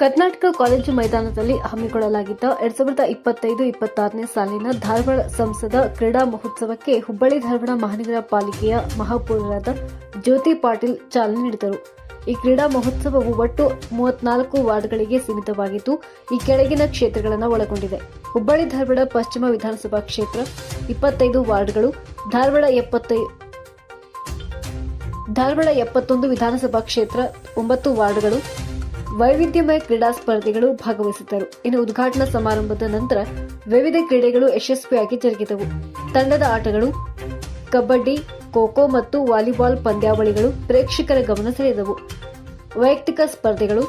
Karnataka college ಮೈದಾನದಲ್ಲಿ ಹಮ್ಮಿಕೊಳ್ಳಲಾಗಿದ್ದ ಎರಡ್ ಸಾವಿರದ ಇಪ್ಪತ್ತೈದು, ಇಪ್ಪತ್ತಾರನೇ ಸಾಲಿನ ಧಾರವಾಡ ಸಂಸದ ಕ್ರೀಡಾ ಮಹೋತ್ಸವಕ್ಕೆ ಹುಬ್ಬಳ್ಳಿ ಧಾರವಾಡ ಮಹಾನಗರ ಪಾಲಿಕೆಯ ಮಹಾಪೌರರಾದ ಜ್ಯೋತಿ ಪಾಟೀಲ್ ಚಾಲನೆ ನೀಡಿದರು. ಈ ಕ್ರೀಡಾ ಮಹೋತ್ಸವವು ಒಟ್ಟು ಮೂವತ್ನಾಲ್ಕು ವಾರ್ಡ್ಗಳಿಗೆ ಸೀಮಿತವಾಗಿದ್ದು, ಈ ಕೆಳಗಿನ ಕ್ಷೇತ್ರಗಳನ್ನು ಒಳಗೊಂಡಿದೆ. ಹುಬ್ಬಳ್ಳಿ ಧಾರವಾಡ ಪಶ್ಚಿಮ ವಿಧಾನಸಭಾ ಕ್ಷೇತ್ರ ಇಪ್ಪತ್ತೈದು ವಾರ್ಡ್ಗಳು, ಧಾರವಾಡ ಎಪ್ಪತ್ತೈದು ಧಾರವಾಡ ಎಪ್ಪತ್ತೊಂದು ವಿಧಾನಸಭಾ ಕ್ಷೇತ್ರ ಒಂಬತ್ತು ವಾರ್ಡ್ಗಳು ವೈವಿಧ್ಯಮಯ ಕ್ರೀಡಾ ಸ್ಪರ್ಧೆಗಳು ಭಾಗವಹಿಸಿದ್ದರು. ಇನ್ನು ಉದ್ಘಾಟನಾ ಸಮಾರಂಭದ ನಂತರ ವಿವಿಧ ಕ್ರೀಡೆಗಳು ಯಶಸ್ವಿಯಾಗಿ ಜರುಗಿದವು. ತಂಡದ ಆಟಗಳು, ಕಬಡ್ಡಿ, ಖೋಖೋ ಮತ್ತು ವಾಲಿಬಾಲ್ ಪಂದ್ಯಾವಳಿಗಳು ಪ್ರೇಕ್ಷಕರ ಗಮನ ಸೆಳೆದವು. ವೈಯಕ್ತಿಕ ಸ್ಪರ್ಧೆಗಳು,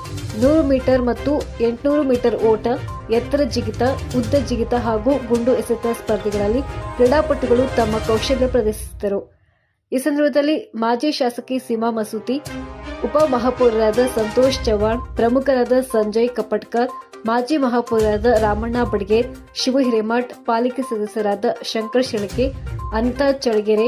ನೂರು ಮೀಟರ್ ಮತ್ತು ಎಂಟುನೂರು ಮೀಟರ್ ಓಟ, ಎತ್ತರ ಜಿಗಿತ, ಉದ್ದ ಜಿಗಿತ ಹಾಗೂ ಗುಂಡು ಎಸೆತ ಸ್ಪರ್ಧೆಗಳಲ್ಲಿ ಕ್ರೀಡಾಪಟುಗಳು ತಮ್ಮ ಕೌಶಲ್ಯ ಪ್ರದರ್ಶಿಸಿದರು. ಈ ಸಂದರ್ಭದಲ್ಲಿ ಮಾಜಿ ಶಾಸಕಿ ಸೀಮಾ ಮಸೂತಿ, ಉಪಮಹಾಪೌರರಾದ ಸಂತೋಷ್ ಚವ್ಹಾಣ್, ಪ್ರಮುಖರಾದ ಸಂಜಯ್ ಕಪಟ್ಕರ್, ಮಾಜಿ ಮಹಾಪೌರರಾದ ರಾಮಣ್ಣ ಬಡ್ಗೇರ್ ಶಿವ ಹಿರೇಮಠ್, ಪಾಲಿಕೆ ಸದಸ್ಯರಾದ ಶಂಕರ್ ಶೆಳಕೆ ಅಂತ ಚಳಗೆರೆ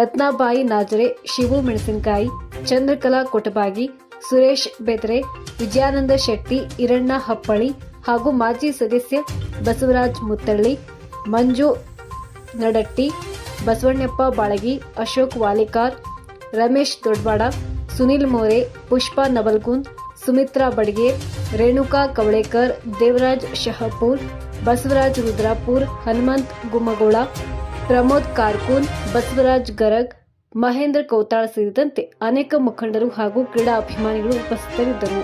ರತ್ನಾಬಾಯಿ ನಾಜರೆ, ಶಿವು ಮೆಣಸಿನಕಾಯಿ, ಚಂದ್ರಕಲಾ ಕೊಟಬಾಗಿ, ಸುರೇಶ್ ಬೆದ್ರೆ ವಿಜಯಾನಂದ ಶೆಟ್ಟಿ ಇರಣ್ಣ ಹಪ್ಪಳಿ ಹಾಗೂ ಮಾಜಿ ಸದಸ್ಯ ಬಸವರಾಜ್ ಮುತ್ತಳ್ಳಿ, ಮಂಜು ನಡಟ್ಟಿ ಬಸವಣ್ಣಪ್ಪ ಬಾಳಗಿ, ಅಶೋಕ್ ವಾಲಿಕಾರ್, ರಮೇಶ್ ದೊಡ್ವಾಡ, ಸುನಿಲ್ ಮೋರೆ, ಪುಷ್ಪಾ ನಬಲ್ಕುಂದ್ ಸುಮಿತ್ರಾ ಬಡ್ಗೆ, ರೇಣುಕಾ ಕವಳೇಕರ್, ದೇವರಾಜ್ ಶಹಪೂರ್, ಬಸವರಾಜ್ ರುದ್ರಾಪುರ್, ಹನುಮಂತ್ ಗುಮ್ಮಗೋಳ, ಪ್ರಮೋದ್ ಕಾರ್ಕೂನ್, ಬಸವರಾಜ್ ಗರಗ್, ಮಹೇಂದ್ರ ಕೌತಾಳ ಸೇರಿದಂತೆ ಅನೇಕ ಮುಖಂಡರು ಹಾಗೂ ಕ್ರೀಡಾ ಅಭಿಮಾನಿಗಳು ಉಪಸ್ಥಿತರಿದ್ದರು.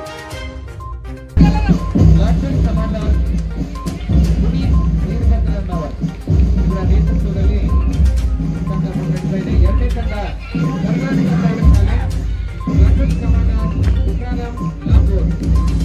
Thank you.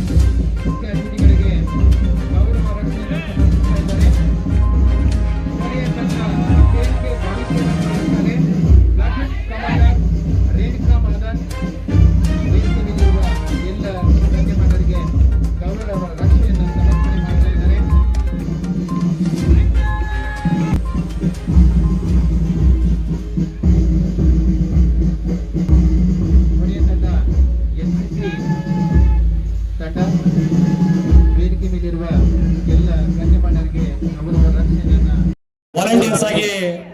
ವಾಲಂಟಿಯರ್ಸ್ ಆಗಿ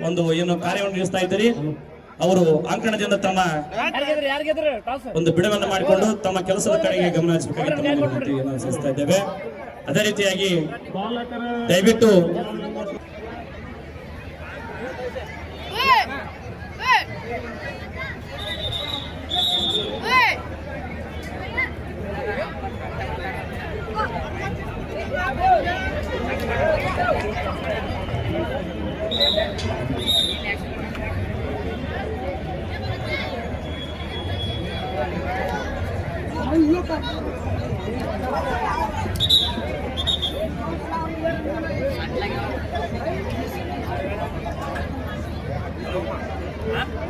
ಒಂದು ಏನು ಕಾರ್ಯವನ್ನು ನಡೆಸ್ತಾ ಇದ್ದೀರಿ. ಅವರು ಅಂಕಣದಿಂದ ತಮ್ಮ ಒಂದು ಬಿಡುವನ್ನು ಮಾಡಿಕೊಂಡು ತಮ್ಮ ಕೆಲಸದ ಕಡೆಗೆ ಗಮನ ಹರಿಸಬೇಕಾಗಿ ಸಲ್ಲಿಸ್ತಾ ಇದ್ದೇವೆ. ಅದೇ ರೀತಿಯಾಗಿ ದಯವಿಟ್ಟು Hah?